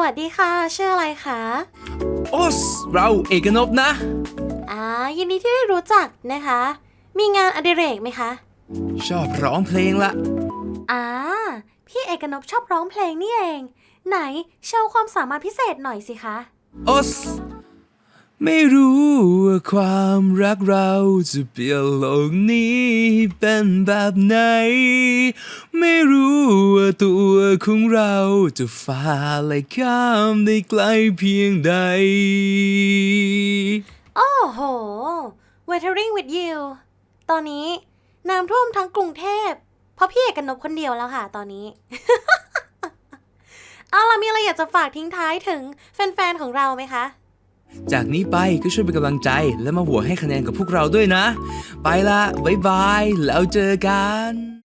วัสดีค่ะ ชื่ออะไรคะ โอส เราเอกนพนะ อ่า ยินดีที่ได้รู้จักนะคะ มีงานอดิเรกไหมคะ ชอบร้องเพลงละ อ่า พี่เอกนพชอบร้องเพลงนี่เอง ไหนโชว์ความสามารถพิเศษหน่อยสิคะ โอส ไม่รู้ว่าความรักเราจะเปลี่ยนโลกนี้เป็นแบบไหน ไม่รู้ว่าตัวของเราจะฝ่าและข้ามได้ไกลเพียงใด โอ้โห Weathering with you ตอนนี้น้ำท่วมทั้งกรุงเทพ เพราะพี่เอกนพคนเดียวแล้วค่ะตอนนี้ เอาล่ะมีอะไรอยากจะฝากทิ้งท้ายถึงแฟนๆของเราไหมคะ จากนี้ไปก็ช่วยเป็นกำลังใจและมาโหวตให้คะแนนกับพวกเราด้วยนะ ไปละบ๊ายบายแล้วเจอกัน